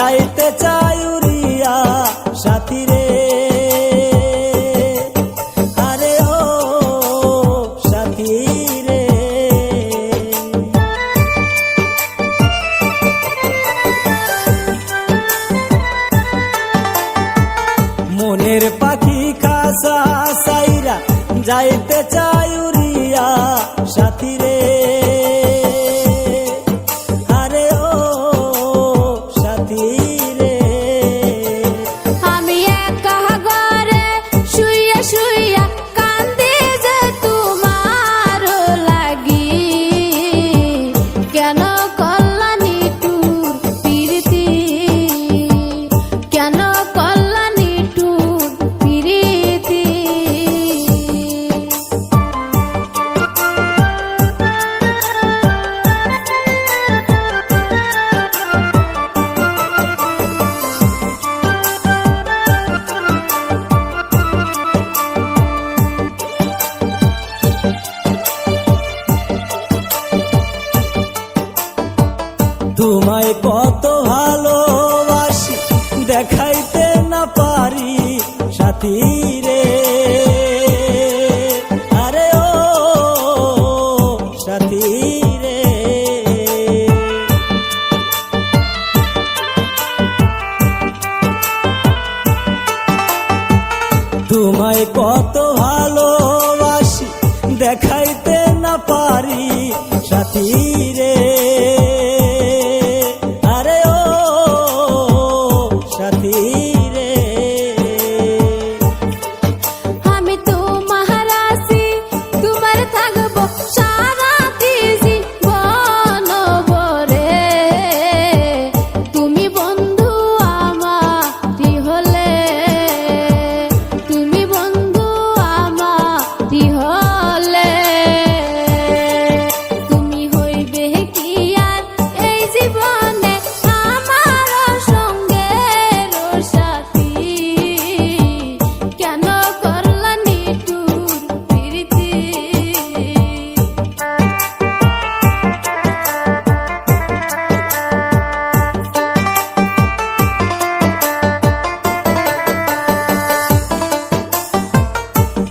যাইতে চাই উড়িয়া সাথী রে আরে ও সাথী রে মনের পাখি খাসা সাইরা যাইতে চাই উড়িয়া সাথী রে তোমায় কত ভালোবাসি, দেখাইতে না পারি সাথী রে আরে ও সাথী রে তোমায় কত ভালোবাসি, দেখাইতে না পারি সাথী রে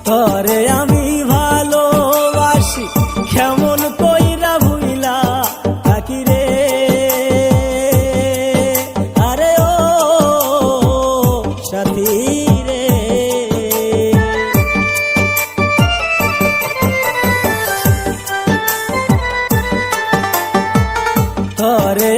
তরে আমি ভালোবাসি কেমন কইরা ভুইলা থাকি রে? আরে ও সাথী রে। তরে